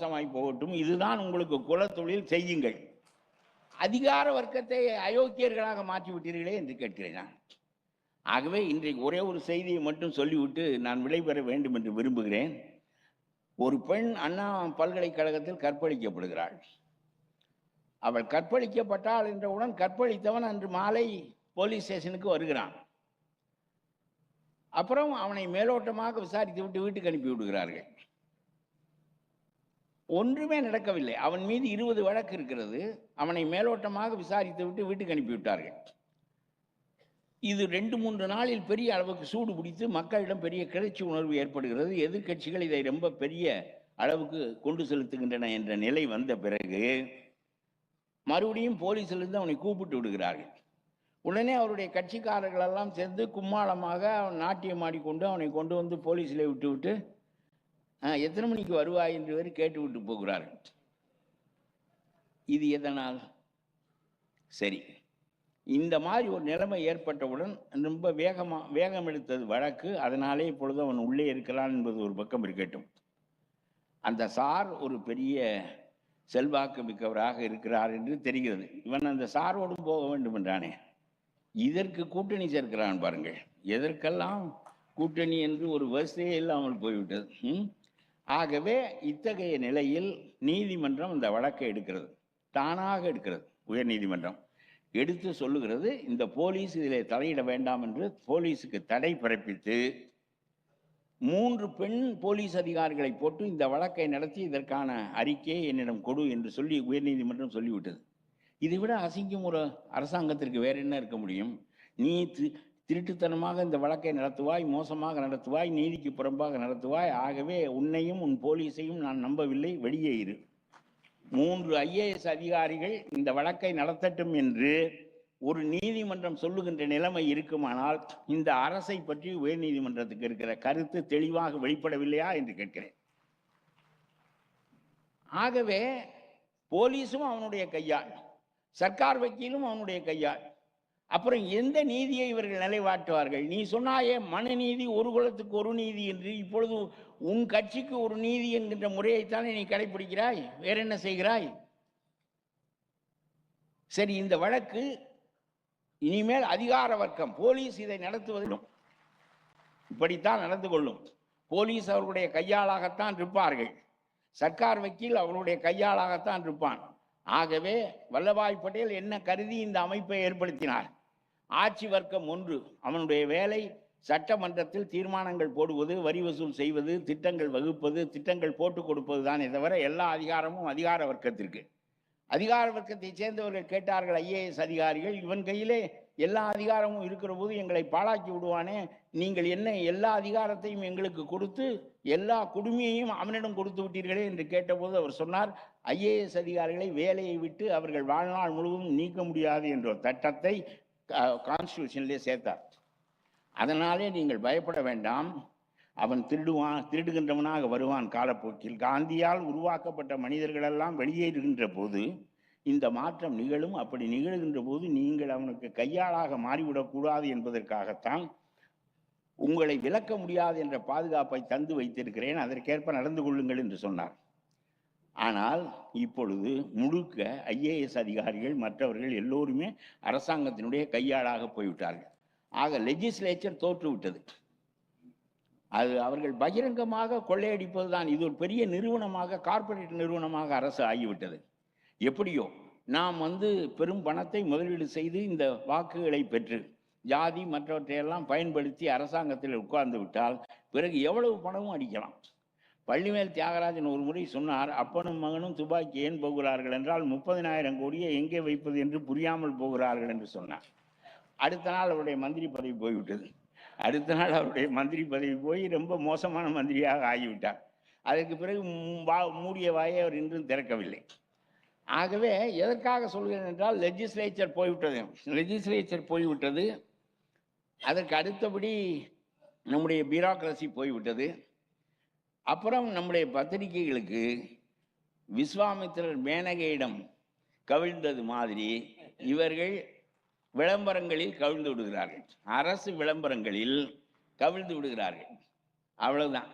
நாசமாய் போகட்டும். இதுதான் உங்களுக்கு குலத்தொழில் செய்யுங்கள். அதிகார வர்க்கத்தை அயோக்கியர்களாக மாற்றி விட்டீர்களே என்று கேட்கிறேன் நான். ஆகவே இன்றைக்கு ஒரே ஒரு செய்தியை மட்டும் சொல்லிவிட்டு நான் விடைபெற வேண்டும் என்று விரும்புகிறேன். ஒரு பெண் அண்ணா பல்கலைக்கழகத்தில் கற்பழிக்கப்படுகிறாள். அவள் கற்பழிக்கப்பட்டாள் என்றவுடன் கற்பழித்தவன் அன்று மாலை போலீஸ் ஸ்டேஷனுக்கு வருகிறான். அப்புறம் அவனை மேலோட்டமாக விசாரித்து விட்டு வீட்டுக்கு அனுப்பி விடுகிறார்கள். ஒன்றுமே நடக்கவில்லை. அவன் மீது இருபது வழக்கு இருக்கிறது. அவனை மேலோட்டமாக விசாரித்து விட்டு வீட்டுக்கு அனுப்பிவிட்டார்கள் இது ரெண்டு மூன்று நாளில் பெரிய அளவுக்கு சூடு பிடித்து மக்களிடம் பெரிய கிளர்ச்சி உணர்வு ஏற்படுகிறது. எதிர்க்கட்சிகள் இதை ரொம்ப பெரிய அளவுக்கு கொண்டு செலுத்துகின்றன என்ற நிலை வந்த பிறகு மறுபடியும் போலீஸிலிருந்து அவனை கூப்பிட்டு விடுகிறார்கள். உடனே அவருடைய கட்சிக்காரர்கள் எல்லாம் சேர்ந்து கும்மாளமாக அவன் நாட்டியம் ஆடிக்கொண்டு அவனை கொண்டு வந்து போலீஸில் விட்டு விட்டு எத்தனை மணிக்கு வருவாய் என்று வேறு கேட்டு விட்டு போகிறார்கள் இது எதனால்? சரி. இந்த மாதிரி ஒரு நிலைமை ஏற்பட்டவுடன் ரொம்ப வேகமாக வேகம் எடுத்தது வழக்கு. அதனாலே இப்பொழுது அவன் உள்ளே இருக்கிறான் என்பது ஒரு பக்கம் இருக்கட்டும். அந்த சார் ஒரு பெரிய செல்வாக்கு மிக்கவராக இருக்கிறார் என்று தெரிகிறது. இவன் அந்த சாரோடும் போக வேண்டும் என்றானே. இதற்கு கூட்டணி சேர்க்கிறான் பாருங்கள். எதற்கெல்லாம் கூட்டணி என்று ஒரு வரிசையே இல்லாமல் போய்விட்டது. ம்? ஆகவே இத்தகைய நிலையில் நீதிமன்றம் இந்த வழக்கை எடுக்கிறது. தானாக எடுக்கிறது உயர் நீதிமன்றம். எடுத்து சொல்லுகிறது இந்த போலீஸ் இதில் தலையிட வேண்டாம் என்று போலீஸுக்கு தடை பிறப்பித்து மூன்று பெண் போலீஸ் அதிகாரிகளை போட்டு இந்த வழக்கை நடத்தி இதற்கான அறிக்கையை என்னிடம் கொடு என்று சொல்லி உயர்நீதிமன்றம் சொல்லிவிட்டது. இதை விட அசிங்கம் ஒரு அரசாங்கத்திற்கு வேற என்ன இருக்க முடியும்? நீ திருட்டுத்தனமாக இந்த வழக்கை நடத்துவாய் மோசமாக நடத்துவாய் நீதிக்கு புறம்பாக நடத்துவாய். ஆகவே உன்னையும் உன் போலீஸையும் நான் நம்பவில்லை. வெளியே இரு. மூன்று ஐஏஎஸ் அதிகாரிகள் இந்த வழக்கை நடத்தட்டும் என்று ஒரு நீதிமன்றம் சொல்லுகின்ற நிலைமை இருக்குமானால் இந்த அரசை பற்றி உயர்நீதிமன்றத்துக்கு இருக்கிற கருத்து தெளிவாக வெளிப்படவில்லையா என்று கேட்கிறேன். ஆகவே போலீஸும் அவனுடைய கையாள் சர்க்கார் வக்கீலும் அவனுடைய கையாள் அப்புறம் எந்த நீதியை இவர்கள் நிலைவாட்டுவார்கள் நீ சொன்னாயே மனநீதி ஒரு குலத்துக்கு ஒரு நீதி என்று இப்பொழுது உன் கட்சிக்கு ஒரு நீதி என்கின்ற முறையைத்தானே நீ கடைபிடிக்கிறாய் வேற என்ன செய்கிறாய்? சரி இந்த வழக்கு இனிமேல் அதிகார வர்க்கம் போலீஸ் இதை நடத்துவதிலும் இப்படித்தான் நடந்து கொள்ளும். போலீஸ் அவர்களுடைய கையாளாகத்தான் இருப்பார்கள். சர்க்கார் வக்கீல் அவருடைய கையாளாகத்தான் இருப்பான். ஆகவே வல்லபாய் பட்டேல் என்ன கருதி இந்த அமைப்பை ஏற்படுத்தினார்? ஆட்சி வர்க்கம் ஒன்று. அவனுடைய வேலை சட்டமன்றத்தில் தீர்மானங்கள் போடுவது வரி வசூல் செய்வது திட்டங்கள் வகுப்பது திட்டங்கள் போட்டு கொடுப்பது தானே தவிர எல்லா அதிகாரமும் அதிகார வர்க்கத்திற்கு. அதிகார வர்க்கத்தை சேர்ந்தவர்கள் கேட்டார்கள் ஐஏஎஸ் அதிகாரிகள் இவன் கையிலே எல்லா அதிகாரமும் இருக்கிற போது எங்களை பாழாக்கி விடுவானே நீங்கள் என்ன எல்லா அதிகாரத்தையும் எங்களுக்கு கொடுத்து எல்லா குடுமையையும் அவனிடம் கொடுத்து விட்டீர்களே என்று கேட்டபோது அவர் சொன்னார் ஐஏஎஸ் அதிகாரிகளை வேலையை விட்டு அவர்கள் வாழ்நாள் முழுவதும் நீக்க முடியாது என்ற ஒரு சட்டத்தை கான்ஸ்டியூஷன்லேயே சேர்த்தார். அதனாலே நீங்கள் பயப்பட வேண்டாம். அவன் திருடுவான் திருடுகின்றவனாக வருவான் காலப்போக்கில். காந்தியால் உருவாக்கப்பட்ட மனிதர்களெல்லாம் வெளியேறுகின்ற போது இந்த மாற்றம் நிகழும். அப்படி நிகழ்கின்ற போது நீங்கள் அவனுக்கு கையாளாக மாறிவிடக்கூடாது என்பதற்காகத்தான் உங்களை விளக்க முடியாது என்ற பாதுகாப்பை தந்து வைத்திருக்கிறேன். அதற்கேற்ப நடந்து கொள்ளுங்கள் என்று சொன்னார். ஆனால் இப்பொழுது முழுக்க ஐஏஎஸ் அதிகாரிகள் மற்றவர்கள் எல்லோருமே அரசாங்கத்தினுடைய கையாளாக போய்விட்டார்கள். ஆக லெஜிஸ்லேச்சர் தோற்றுவிட்டது. அது அவர்கள் பகிரங்கமாக கொள்ளையடிப்பதுதான். இது ஒரு பெரிய நிறுவனமாக கார்ப்பரேட் நிறுவனமாக அரசு ஆகிவிட்டது. எப்படியோ நாம் வந்து பெரும் பணத்தை முதலீடு செய்து இந்த வாக்குகளை பெற்று ஜாதி மற்றவற்றையெல்லாம் பயன்படுத்தி அரசாங்கத்தில் உட்கார்ந்து விட்டால் பிறகு எவ்வளவு பணமும் அடிக்கலாம். பள்ளிமேல் தியாகராஜன் ஒரு முறை சொன்னார் அப்பனும் மகனும் துப்பாக்கி ஏன் போகிறார்கள் என்றால் முப்பதினாயிரம் கோடியை எங்கே வைப்பது என்று புரியாமல் போகிறார்கள் என்று சொன்னார். அடுத்த நாள் அவருடைய மந்திரி பதவி போய்விட்டது. அடுத்த நாள் அவருடைய மந்திரி பதவி போய் ரொம்ப மோசமான மந்திரியாக ஆகிவிட்டார். அதற்கு பிறகு வா- மூடிய வாயை அவர் இன்றும் திறக்கவில்லை. ஆகவே எதற்காக சொல்கிறேன் என்றால் லெஜிஸ்லேச்சர் போய்விட்டது. லெஜிஸ்லேச்சர் போய்விட்டது. அதற்கு அடுத்தபடி நம்முடைய பியூரோக்ரசி போய்விட்டது. அப்புறம் நம்முடைய பத்திரிகைகளுக்கு விஸ்வாமித்திரர் மேனகையிடம் கவிழ்ந்தது மாதிரி இவர்கள் விளம்பரங்களில் கவிழ்ந்து விடுகிறார்கள். அரசு விளம்பரங்களில் கவிழ்ந்து விடுகிறார்கள். அவ்வளவுதான்.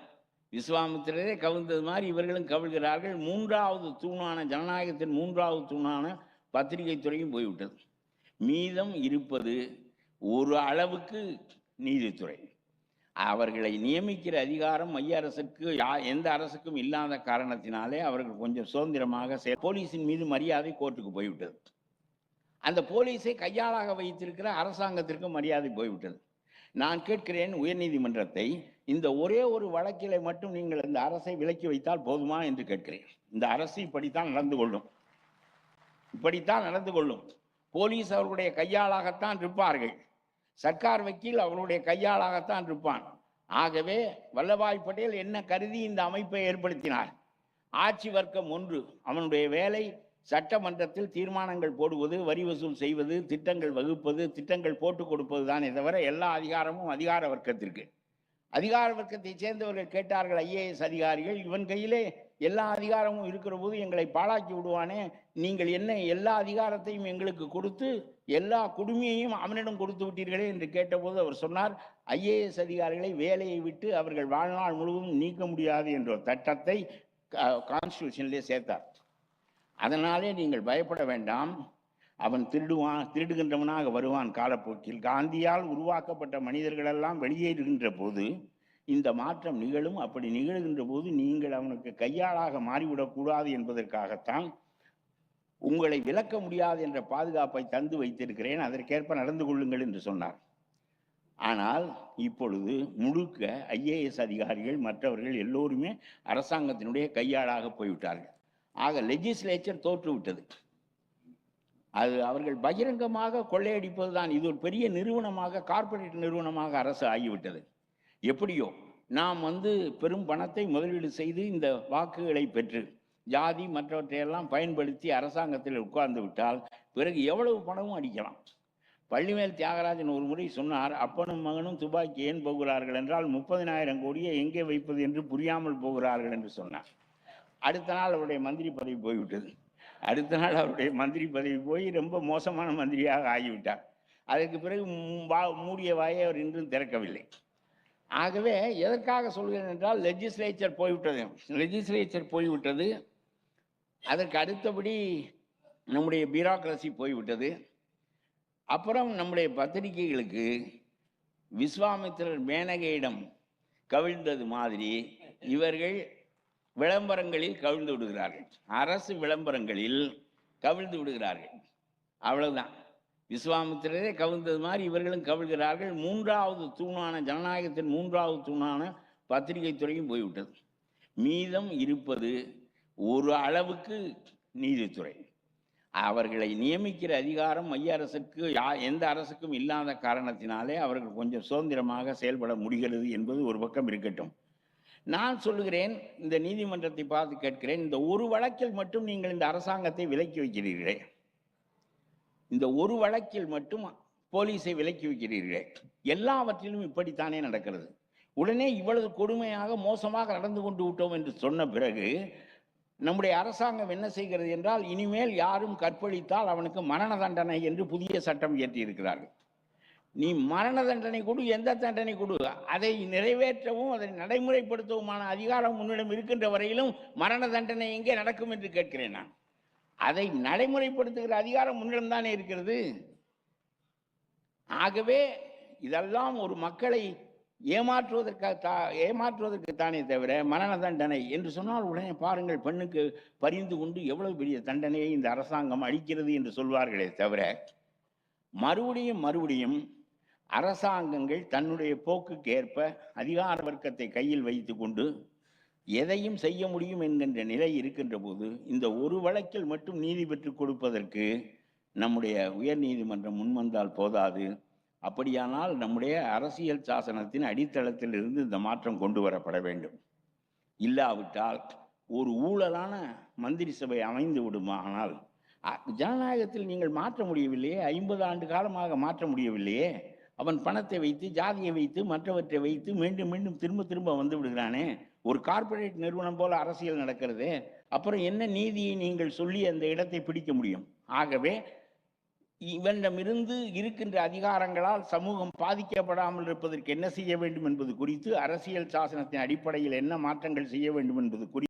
விஸ்வாமித்திரரே கவிழ்ந்தது மாதிரி இவர்களும் கவிழ்கிறார்கள். மூன்றாவது தூணான ஜனநாயகத்தின் மூன்றாவது தூணான பத்திரிகை துறையும் போய்விட்டது. மீதம் இருப்பது ஒரு அளவுக்கு நீதித்துறை. அவர்களை நியமிக்கிற அதிகாரம் மைய அரசுக்கு யா- எந்த அரசுக்கும் இல்லாத காரணத்தினாலே அவர்கள் கொஞ்சம் சுதந்திரமாக போலீஸின் மீது மரியாதை கோர்ட்டுக்கு போய்விட்டது. அந்த போலீஸை கையாளாக வைத்திருக்கிற அரசாங்கத்திற்கு மரியாதை போய்விட்டது. நான் கேட்கிறேன் உயர்நீதிமன்றத்தை இந்த ஒரே ஒரு வழக்கிலே மட்டும் நீங்கள் இந்த அரசை விலக்கி வைத்தால் போதுமா என்று கேட்கிறேன். இந்த அரசு இப்படித்தான் நடந்து கொள்ளும். இப்படித்தான் நடந்து கொள்ளும். போலீஸ் அவர்களுடைய கையாளாகத்தான் இருப்பார்கள். சர்க்கார் வக்கீல் அவனுடைய கையாளாகத்தான் இருப்பான். ஆகவே வல்லபாய் பட்டேல் என்ன கருதி இந்த அமைப்பை ஏற்படுத்தினார்? ஆட்சி வர்க்கம் ஒன்று. அவனுடைய வேலை சட்டமன்றத்தில் தீர்மானங்கள் போடுவது வரி வசூல் செய்வது திட்டங்கள் வகுப்பது திட்டங்கள் போட்டு கொடுப்பது தானே தவிர எல்லா அதிகாரமும் அதிகார வர்க்கத்திற்கு. அதிகார வர்க்கத்தை சேர்ந்தவர்கள் கேட்டார்கள் ஐஏஎஸ் அதிகாரிகள் இவன் கையிலே எல்லா அதிகாரமும் இருக்கிற போது எங்களை பாழாக்கி விடுவானே. நீங்கள் என்ன எல்லா அதிகாரத்தையும் எங்களுக்கு கொடுத்து எல்லா குடுமையையும் அவனிடம் கொடுத்து விட்டீர்களே என்று கேட்டபோது அவர் சொன்னார் ஐஏஎஸ் அதிகாரிகளை வேலையை விட்டு அவர்கள் வாழ்நாள் முழுவதும் நீக்க முடியாது என்ற ஒரு சட்டத்தை கான்ஸ்டியூஷன்லேயே சேர்த்தார். அதனாலே நீங்கள் பயப்பட வேண்டாம். அவன் திருடுவான் திருடுகின்றவனாக வருவான் காலப்போக்கில். காந்தியால் உருவாக்கப்பட்ட மனிதர்களெல்லாம் வெளியேறுகின்ற போது இந்த மாற்றம் நிகழும். அப்படி நிகழ்கின்ற போது நீங்கள் அவனுக்கு கையாளாக மாறிவிடக்கூடாது என்பதற்காகத்தான் உங்களை விலக்க முடியாது என்ற பாதுகாப்பை தந்து வைத்திருக்கிறேன். அதற்கேற்ப நடந்து கொள்ளுங்கள் என்று சொன்னார். ஆனால் இப்பொழுது முழுக்க ஐஏஎஸ் அதிகாரிகள் மற்றவர்கள் எல்லோருமே அரசாங்கத்தினுடைய கையாளாக போய்விட்டார்கள். ஆக லெஜிஸ்லேச்சர் தோற்றுவிட்டது. அது அவர்கள் பகிரங்கமாக கொள்ளையடிப்பது தான் இது ஒரு பெரிய நிறுவனமாக கார்ப்பரேட் நிறுவனமாக அரசு ஆகிவிட்டது. எப்படியோ நாம் வந்து பெரும் பணத்தை முதலீடு செய்து இந்த வாக்குகளை பெற்று ஜாதி மற்றவற்றையெல்லாம் பயன்படுத்தி அரசாங்கத்தில் உட்கார்ந்து விட்டால் பிறகு எவ்வளவு பணமும் அடிக்கலாம். பள்ளிமேல் தியாகராஜன் ஒரு முறை சொன்னார் அப்பனும் மகனும் துப்பாக்கி ஏன் போகிறார்கள் என்றால் முப்பதினாயிரம் கோடியை எங்கே வைப்பது என்று புரியாமல் போகிறார்கள் என்று சொன்னார். அடுத்த நாள் அவருடைய மந்திரி பதவி போய்விட்டது. அடுத்த நாள் அவருடைய மந்திரி பதவி போய் ரொம்ப மோசமான மந்திரியாக ஆகிவிட்டார். அதற்கு பிறகு வா- மூடிய வாயை அவர் இன்றும் திறக்கவில்லை. ஆகவே எதற்காக சொல்கிறேன் என்றால் லெஜிஸ்லேச்சர் போய்விட்டது. லெஜிஸ்லேச்சர் போய்விட்டது. அதற்கு அடுத்தபடி நம்முடைய பியூரோக்ரசி போய்விட்டது. அப்புறம் நம்முடைய பத்திரிகைகளுக்கு விஸ்வாமித்திரர் மேனகையிடம் கவிழ்ந்தது மாதிரி இவர்கள் விளம்பரங்களில் கவிழ்ந்து விடுகிறார்கள். அரசு விளம்பரங்களில் கவிழ்ந்து விடுகிறார்கள். அவ்வளவுதான். விஸ்வாமித்திரரே கவிழ்ந்தது மாதிரி இவர்களும் கவிழ்கிறார்கள். மூன்றாவது தூணான ஜனநாயகத்தின் மூன்றாவது தூணான பத்திரிகை துறையும் போய்விட்டது. மீதம் இருப்பது ஒரு அளவுக்கு நீதித்துறை. அவர்களை நியமிக்கிற அதிகாரம் மைய அரசுக்கு யா எந்த அரசுக்கும் இல்லாத காரணத்தினாலே அவர்கள் கொஞ்சம் சுதந்திரமாக செயல்பட முடிகிறது என்பது ஒரு பக்கம் இருக்கட்டும். நான் சொல்லுகிறேன் இந்த நீதிமன்றத்தை பார்த்து கேட்கிறேன் இந்த ஒரு வழக்கில் மட்டும் நீங்கள் இந்த அரசாங்கத்தை விலக்கி வைக்கிறீர்களே. இந்த ஒரு வழக்கில் மட்டும் போலீஸை விலக்கி வைக்கிறீர்களே. எல்லாவற்றிலும் இப்படித்தானே நடக்கிறது. உடனே இவ்வளவு கொடுமையாக மோசமாக நடந்து கொண்டு விட்டோம் என்று சொன்ன பிறகு நம்முடைய அரசாங்கம் என்ன செய்கிறது என்றால் இனிமேல் யாரும் கற்பழித்தால் அவனுக்கு மரண தண்டனை என்று புதிய சட்டம் இயற்றி இருக்கிறார்கள் நீ மரண தண்டனை கொடு எந்த தண்டனை கொடு. அதை நிறைவேற்றவும் அதை நடைமுறைப்படுத்தவுமான அதிகாரம் உன்னிடம் இருக்கின்ற வரையிலும் மரண தண்டனை எங்கே நடக்கும் என்று கேட்கிறேன் நான். அதை நடைமுறைப்படுத்துகிற அதிகாரம் உன்னிடம் தானே இருக்கிறது? ஆகவே இதெல்லாம் ஒரு மக்களை ஏமாற்றுவதற்காக தா- ஏமாற்றுவதற்கு தானே தவிர மரண தண்டனை என்று சொன்னால் உடனே பாருங்கள் பெண்ணுக்கு பரிந்து கொண்டு எவ்வளவு பெரிய தண்டனையை இந்த அரசாங்கம் அளிக்கிறது என்று சொல்வார்களே தவிர மறுபடியும் மறுபடியும் அரசாங்கங்கள் தன்னுடைய போக்குக்கு ஏற்ப அதிகார வர்க்கத்தை கையில் வைத்துக்கொண்டு எதையும் செய்ய முடியும் என்கின்ற நிலை இருக்கின்ற போது இந்த ஒரு வழக்கில் மட்டும் நீதி பெற்றுக் கொடுப்பதற்கு நம்முடைய உயர் நீதிமன்றம் முன்வந்தால் போதாது. அப்படியானால் நம்முடைய அரசியல் சாசனத்தின் அடித்தளத்தில் இருந்து இந்த மாற்றம் கொண்டு வரப்பட வேண்டும். இல்லாவிட்டால் ஒரு ஊழலான மந்திரி சபை அமைந்து விடுமானால் ஜனநாயகத்தில் நீங்கள் மாற்ற முடியவில்லையே ஐம்பது ஆண்டு காலமாக மாற்ற முடியவில்லையே அவன் பணத்தை வைத்து ஜாதியை வைத்து மற்றவற்றை வைத்து மீண்டும் மீண்டும் திரும்ப திரும்ப வந்து விடுகிறானே. ஒரு கார்ப்பரேட் நிறுவனம் போல அரசியல் நடக்கிறது. அப்புறம் என்ன நீதியை நீங்கள் சொல்லி அந்த இடத்தை பிடிக்க முடியும்? ஆகவே இவனிடமிருந்து இருக்கின்ற அதிகாரங்களால் சமூகம் பாதிக்கப்படாமல் இருப்பதற்கு என்ன செய்ய வேண்டும் என்பது குறித்து அரசியல் சாசனத்தின் அடிப்படையில் என்ன மாற்றங்கள் செய்ய வேண்டும் என்பது குறித்து